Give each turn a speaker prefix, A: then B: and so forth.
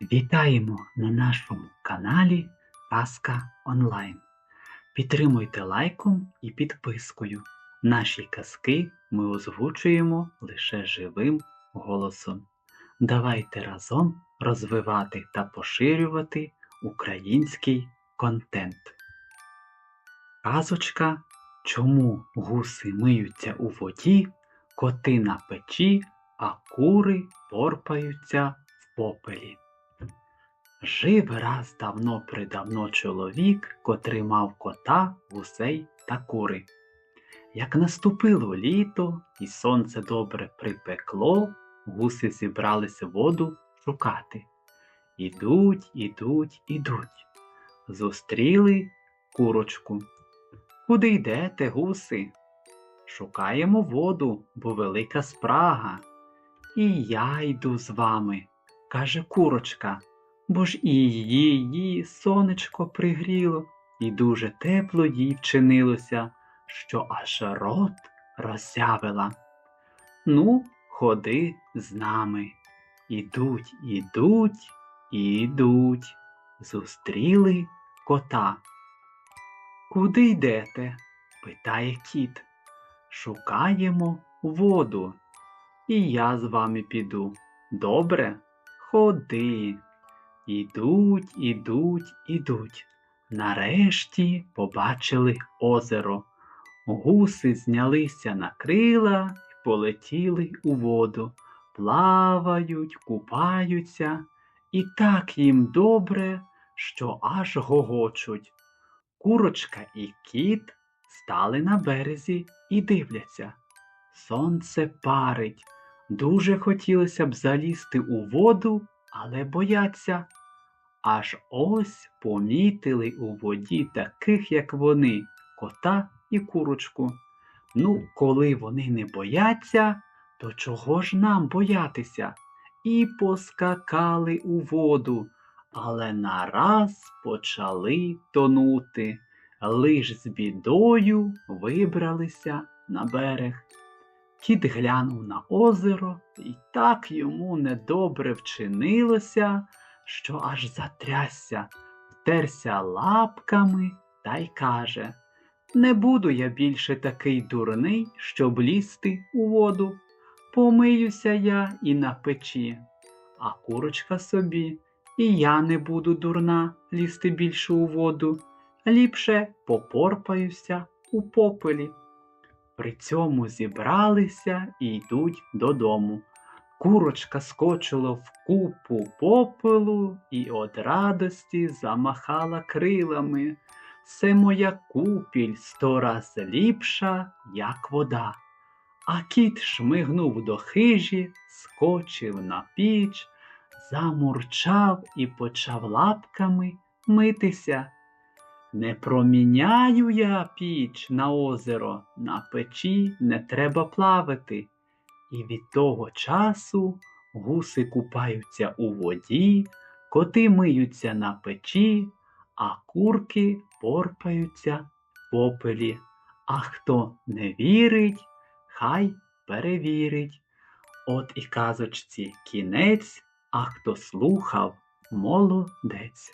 A: Вітаємо на нашому каналі Казка Онлайн. Підтримуйте лайком і підпискою. Наші казки ми озвучуємо лише живим голосом. Давайте разом розвивати та поширювати український контент. Казочка Чому гуси миються у воді, коти на печі, а кури порпаються в попелі. Жив раз давно придавно чоловік, котрий мав кота, гусей та кури. Як наступило літо і сонце добре припекло, гуси зібралися воду шукати. Ідуть, ідуть, ідуть. Зустріли курочку. Куди йдете, гуси? Шукаємо воду, бо велика спрага. І я йду з вами, каже курочка, бо ж і її, сонечко пригріло, і дуже тепло їй вчинилося, що аж рот роззявила. Ну, ходи з нами. Ідуть, ідуть, ідуть. Зустріли кота. Куди йдете? питає кіт. Шукаємо воду. І я з вами піду. Добре? Ходи. Ідуть, ідуть, ідуть. Нарешті побачили озеро. Гуси знялися на крила і полетіли у воду. Плавають, купаються, і так їм добре, що аж гогочуть. Курочка і кіт стали на березі і дивляться. Сонце парить. Дуже хотілося б залізти у воду, але бояться. Аж ось помітили у воді таких, як вони, кота і курочку. Ну, коли вони не бояться, то чого ж нам боятися? І поскакали у воду, але нараз почали тонути. Лиш з бідою вибралися на берег. Кіт глянув на озеро, і так йому недобре вчинилося, що аж затрясся, втерся лапками та й каже Не буду я більше такий дурний, щоб лізти у воду. Помиюся я і на печі. А курочка собі, і я не буду дурна лізти більше у воду. Ліпше попорпаюся у попелі. При цьому зібралися і йдуть додому. Курочка скочила в купу попелу і од радості замахала крилами. Це моя купіль сто раз ліпша, як вода. А кіт шмигнув до хижі, скочив на піч, замурчав і почав лапками митися. Не проміняю я піч на озеро, на печі не треба плавати. І від того часу гуси купаються у воді, коти миються на печі, а курки порпаються в попелі. А хто не вірить, хай перевірить. От і казочці кінець, а хто слухав, молодець.